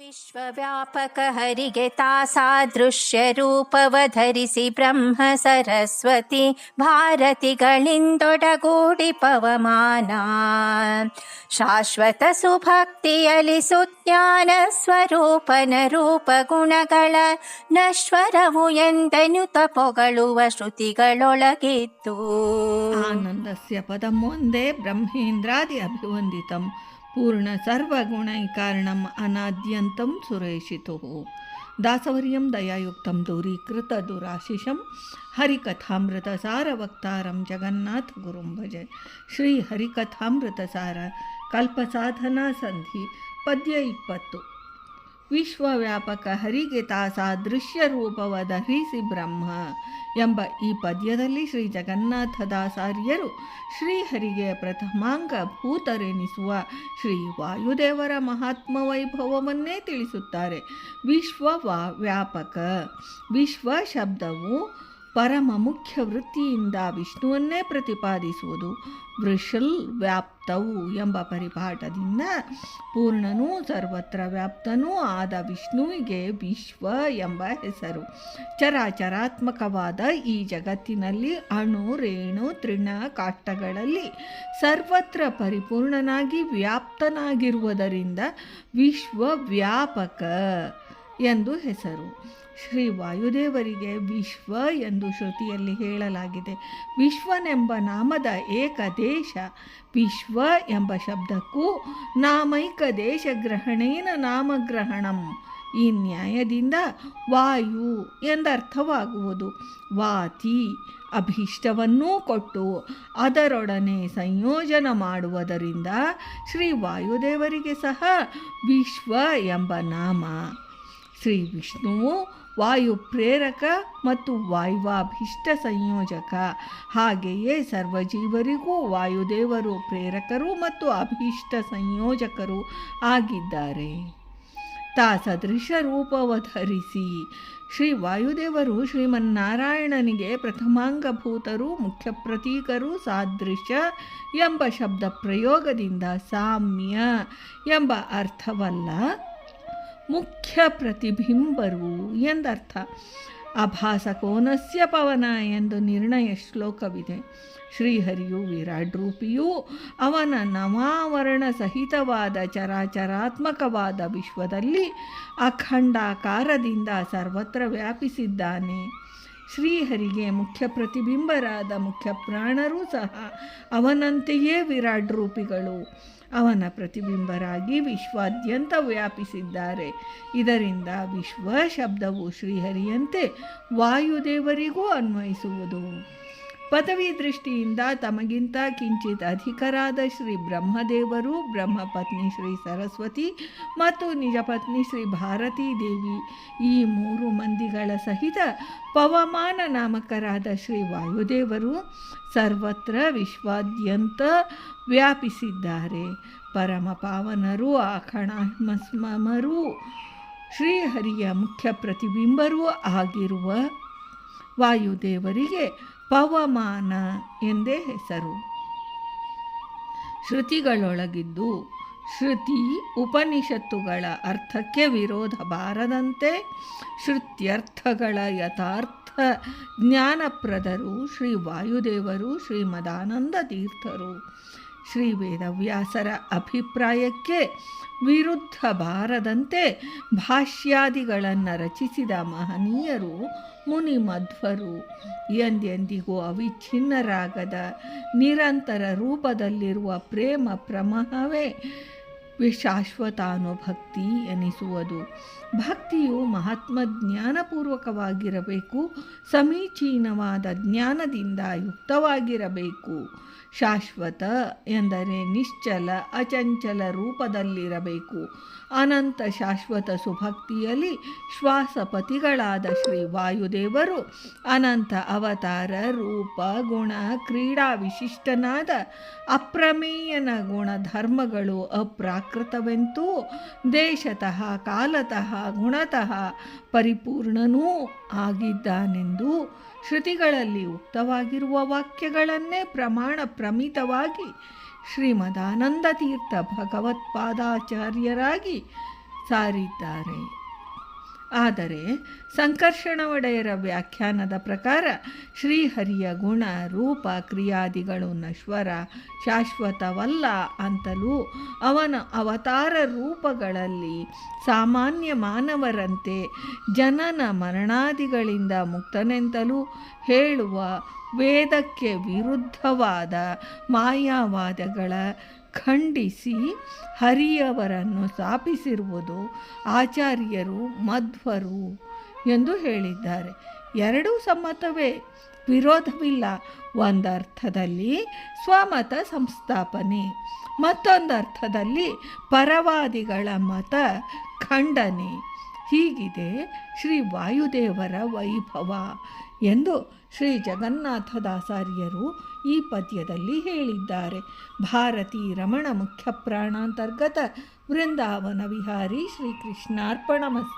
ವಿಶ್ವವ್ಯಾಪಕ ಹರಿಗೆ ತಾಸಾದೃಶ್ಯ ರೂಪವಧರಿಸಿ ಬ್ರಹ್ಮ ಸರಸ್ವತಿ ಭಾರತಿಗಳಿಂದೊಡಗೂಡಿ ಪವಮಾನ ಶಾಶ್ವತ ಸುಭಕ್ತಿಯಲಿ ಸುಜ್ಞಾನ ಸ್ವರೂಪನ ರೂಪ ಗುಣಗಳ ನಶ್ವರವು ಎಂದೆನುತ ಪೊಗಳುವ ಶ್ರುತಿಗಳೊಳಗಿತ್ತು ಆನಂದಸ್ಯ ಪದಮೊಂದೇ ಬ್ರಹ್ಮೇಂದ್ರಾದಿ ಅಭಿವಂದಿತಂ. ಪೂರ್ಣ ಸರ್ವಗುಣೈಕಾರಣಂ ಅನಾದ್ಯಂತಂ ಸುರೇಶಿತುಃ. ದಾಸವರ್ಯಂ ದಯಾಯುಕ್ತಂ ದೂರೀಕೃತ ದುರಾಶಿಷಂ ಹರಿಕಥಾಮೃತ ಸಾರವಕ್ತಾರಂ ಜಗನ್ನಾಥ ಗುರುಂ ಭಜೆ. ಶ್ರೀ ಹರಿಕಥಾಮೃತ ಸಾರ ಕಲ್ಪಸಾಧನಾ ಸಂಧಿ ಪದ್ಯ ಇಪ್ಪತ್ತು. ವಿಶ್ವವ್ಯಾಪಕ ಹರಿಗೆ ತಾಸಾದೃಶ್ಯ ರೂಪವ ಧರಿಸಿ ಬ್ರಹ್ಮ ಎಂಬ ಈ ಪದ್ಯದಲ್ಲಿ ಶ್ರೀ ಜಗನ್ನಾಥದಾಸಾರ್ಯರು ಶ್ರೀಹರಿಗೆ ಪ್ರಥಮಾಂಗ ಭೂತರೆನಿಸುವ ಶ್ರೀ ವಾಯುದೇವರ ಮಹಾತ್ಮ ವೈಭವವನ್ನೇ ತಿಳಿಸುತ್ತಾರೆ. ವಿಶ್ವ ವ್ಯಾಪಕ ವಿಶ್ವ ಶಬ್ದವು ಪರಮ ಮುಖ್ಯ ವೃತ್ತಿಯಿಂದ ವಿಷ್ಣುವನ್ನೇ ಪ್ರತಿಪಾದಿಸುವುದು ವೃಷಲ್ ವ್ಯಾಪ್ತವು ಎಂಬ ಪರಿಪಾಠದಿಂದ ಪೂರ್ಣನೂ ಸರ್ವತ್ರ ವ್ಯಾಪ್ತನೂ ಆದ ವಿಷ್ಣುವಿಗೆ ವಿಶ್ವ ಎಂಬ ಹೆಸರು. ಚರಾಚರಾತ್ಮಕವಾದ ಈ ಜಗತ್ತಿನಲ್ಲಿ ಅಣು, ರೇಣು, ತೃಣ ಕಾಷ್ಟಗಳಲ್ಲಿ ಸರ್ವತ್ರ ಪರಿಪೂರ್ಣನಾಗಿ ವ್ಯಾಪ್ತನಾಗಿರುವುದರಿಂದ ವಿಶ್ವ ವ್ಯಾಪಕ ಎಂದು ಹೆಸರು. ಶ್ರೀ ವಾಯುದೇವರಿಗೆ ವಿಶ್ವ ಎಂದು ಶ್ರುತಿಯಲ್ಲಿ ಹೇಳಲಾಗಿದೆ. ವಿಶ್ವನೆಂಬ ನಾಮದ ಏಕದೇಶ, ವಿಶ್ವ ಎಂಬ ಶಬ್ದಕ್ಕೂ ನಾಮೈಕ ದೇಶ ಗ್ರಹಣೇನ ನಾಮಗ್ರಹಣಂ. ಈ ನ್ಯಾಯದಿಂದ ವಾಯು ಎಂದರ್ಥವಾಗುವುದು. ವಾತಿ ಅಭೀಷ್ಟವನ್ನೂ ಕೊಟ್ಟು ಅದರೊಡನೆ ಸಂಯೋಜನ ಮಾಡುವುದರಿಂದ ಶ್ರೀ ವಾಯುದೇವರಿಗೆ ಸಹ ವಿಶ್ವ ಎಂಬ ನಾಮ ಶ್ರೀ ವಿಷ್ಣುವು ವಾಯು ಪ್ರೇರಕ ಮತ್ತು ವಾಯುವಾಭೀಷ್ಟ ಸಂಯೋಜಕ. ಹಾಗೆಯೇ ಸರ್ವಜೀವರಿಗೂ ವಾಯುದೇವರು ಪ್ರೇರಕರು ಮತ್ತು ಅಭೀಷ್ಟ ಸಂಯೋಜಕರು ಆಗಿದ್ದಾರೆ. ತಾ ಸದೃಶ ರೂಪವಧರಿಸಿ ಶ್ರೀ ವಾಯುದೇವರು ಶ್ರೀಮನ್ನಾರಾಯಣನಿಗೆ ಪ್ರಥಮಾಂಗಭೂತರು ಮುಖ್ಯ ಪ್ರತೀಕರು ಸಾದೃಶ್ಯ ಎಂಬ ಶಬ್ದ ಪ್ರಯೋಗದಿಂದ ಸಾಮ್ಯ ಎಂಬ ಅರ್ಥವಲ್ಲ. ಮುಖ್ಯ ಪ್ರತಿಬಿಂಬರು ಎಂದರ್ಥ. ಅಭಾಸಕೋನಸ್ಯ ಪವನ ಎಂದು ನಿರ್ಣಯ ಶ್ಲೋಕವಿದೆ. ಶ್ರೀಹರಿಯು ವಿರಾಟ್ ರೂಪಿಯೂ ಅವನ ನವಾವರಣ ಸಹಿತವಾದ ಚರಾಚರಾತ್ಮಕವಾದ ವಿಶ್ವದಲ್ಲಿ ಅಖಂಡಾಕಾರದಿಂದ ಸರ್ವತ್ರ ವ್ಯಾಪಿಸಿದ್ದಾನೆ. ಶ್ರೀಹರಿಗೆ ಮುಖ್ಯ ಪ್ರತಿಬಿಂಬರಾದ ಮುಖ್ಯ ಪ್ರಾಣರೂ ಸಹ ಅವನಂತೆಯೇ ವಿರಾಟ್ ರೂಪಿಗಳು ಅವನ ಪ್ರತಿಬಿಂಬರಾಗಿ ವಿಶ್ವಾದ್ಯಂತ ವ್ಯಾಪಿಸಿದ್ದಾರೆ. ಇದರಿಂದ ವಿಶ್ವ ಶಬ್ದವು ಶ್ರೀಹರಿಯಂತೆ ವಾಯುದೇವರಿಗೂ ಅನ್ವಯಿಸುವುದು. ಪದವಿ ದೃಷ್ಟಿಯಿಂದ ತಮಗಿಂತ ಕಿಂಚಿತ್ ಅಧಿಕರಾದ ಶ್ರೀ ಬ್ರಹ್ಮದೇವರು, ಬ್ರಹ್ಮಪತ್ನಿ ಶ್ರೀ ಸರಸ್ವತಿ ಮತ್ತು ನಿಜಪತ್ನಿ ಶ್ರೀ ಭಾರತೀ ದೇವಿ. ಈ ಮೂರು ಮಂದಿಗಳ ಸಹಿತ ಪವಮಾನ ನಾಮಕರಾದ ಶ್ರೀ ವಾಯುದೇವರು ಸರ್ವತ್ರ ವಿಶ್ವಾದ್ಯಂತ ವ್ಯಾಪಿಸಿದ್ದಾರೆ. ಪರಮ ಪಾವನರು ಆಖಣಾತ್ಮಸ್ಮರು ಶ್ರೀಹರಿಯ ಮುಖ್ಯ ಪ್ರತಿಬಿಂಬರೂ ಆಗಿರುವ ವಾಯುದೇವರಿಗೆ ಪವಮಾನ ಎಂದೇ ಹೆಸರು. ಶ್ರುತಿಗಳೊಳಗಿದ್ದು ಶ್ರುತಿ ಉಪನಿಷತ್ತುಗಳ ಅರ್ಥಕ್ಕೆ ವಿರೋಧ ಬಾರದಂತೆ ಶ್ರುತ್ಯರ್ಥಗಳ ಯಥಾರ್ಥ ಜ್ಞಾನಪ್ರದರು ಶ್ರೀ ವಾಯುದೇವರು ಶ್ರೀಮದಾನಂದ ತೀರ್ಥರು. ಶ್ರೀ ವೇದವ್ಯಾಸರ ಅಭಿಪ್ರಾಯಕ್ಕೆ ವಿರುದ್ಧ ಬಾರದಂತೆ ಭಾಷ್ಯಾದಿಗಳನ್ನು ರಚಿಸಿದ ಮಹನೀಯರು ಮುನಿ ಮಧ್ವರು ಎಂದೆಂದಿಗೂ ಅವಿಚ್ಛಿನ್ನರಾಗದ ನಿರಂತರ ರೂಪದಲ್ಲಿರುವ ಪ್ರೇಮ ಪ್ರಮಹವೇ ಶಾಶ್ವತಾನುಭಕ್ತಿ ಎನಿಸುವುದು. ಭಕ್ತಿಯು ಮಹಾತ್ಮ ಜ್ಞಾನಪೂರ್ವಕವಾಗಿರಬೇಕು, ಸಮೀಚೀನವಾದ ಜ್ಞಾನದಿಂದ ಯುಕ್ತವಾಗಿರಬೇಕು. ಶಾಶ್ವತ ಎಂದರೆ ನಿಶ್ಚಲ, ಅಚಂಚಲ ರೂಪದಲ್ಲಿರಬೇಕು. ಅನಂತ ಶಾಶ್ವತ ಸುಭಕ್ತಿಯಲ್ಲಿ ಶ್ವಾಸಪತಿಗಳಾದ ಶ್ರೀ ವಾಯುದೇವರು, ಅನಂತ ಅವತಾರ ರೂಪ ಗುಣ ಕ್ರೀಡಾ ವಿಶಿಷ್ಟನಾದ ಅಪ್ರಮೇಯನ ಗುಣಧರ್ಮಗಳು ಅಪ್ರಾಕೃತವೆಂತೂ ದೇಶತಃ, ಕಾಲತಃ, ಗುಣತಃ ಪರಿಪೂರ್ಣನೂ ಆಗಿದ್ದಾನೆಂದು ಶ್ರುತಿಗಳಲ್ಲಿ ಉಕ್ತವಾಗಿರುವ ವಾಕ್ಯಗಳನ್ನೇ ಪ್ರಮಾಣ ಪ್ರಮಿತವಾಗಿ ಶ್ರೀಮದಾನಂದ ತೀರ್ಥ ಭಗವತ್ಪಾದಾಚಾರ್ಯರಾಗಿ ಸಾರಿದ್ದಾರೆ. ಆದರೆ ಸಂಕರ್ಷಣ ಒಡೆಯರ ವ್ಯಾಖ್ಯಾನದ ಪ್ರಕಾರ ಶ್ರೀಹರಿಯ ಗುಣ, ರೂಪ, ಕ್ರಿಯಾದಿಗಳು ನಶ್ವರ, ಶಾಶ್ವತವಲ್ಲ ಅಂತಲೂ ಅವನ ಅವತಾರ ರೂಪಗಳಲ್ಲಿ ಸಾಮಾನ್ಯ ಮಾನವರಂತೆ ಜನನ ಮರಣಾದಿಗಳಿಂದ ಮುಕ್ತನೆಂತಲೂ ಹೇಳುವ ವೇದಕ್ಕೆ ವಿರುದ್ಧವಾದ ಮಾಯಾವಾದಗಳ ಖಂಡಿಸಿ ಹರಿಯವರನ್ನು ಸ್ಥಾಪಿಸಿರುವುದು ಆಚಾರ್ಯರು, ಮಧ್ವರು ಎಂದು ಹೇಳಿದ್ದಾರೆ. ಎರಡೂ ಸಮ್ಮತವೇ? ವಿರೋಧವಿಲ್ಲ. ಒಂದರ್ಥದಲ್ಲಿ ಸ್ವಮತ ಸಂಸ್ಥಾಪನೆ, ಮತ್ತೊಂದರ್ಥದಲ್ಲಿ ಪರವಾದಿಗಳ ಮತ ಖಂಡನೆ. ಹೀಗಿದೆ ಶ್ರೀ ವಾಯುದೇವರ ವೈಭವ. ಎಂದು ಶ್ರೀ ಜಗನ್ನಾಥದಾಸಾರ್ಯರು ಈ ಪದ್ಯದಲ್ಲಿ ಹೇಳಿದ್ದಾರೆ. ಭಾರತೀ ರಮಣ ಮುಖ್ಯ ಪ್ರಾಣಾಂತರ್ಗತ ವೃಂದಾವನ ವಿಹಾರಿ ಶ್ರೀಕೃಷ್ಣಾರ್ಪಣಮಸ್ತು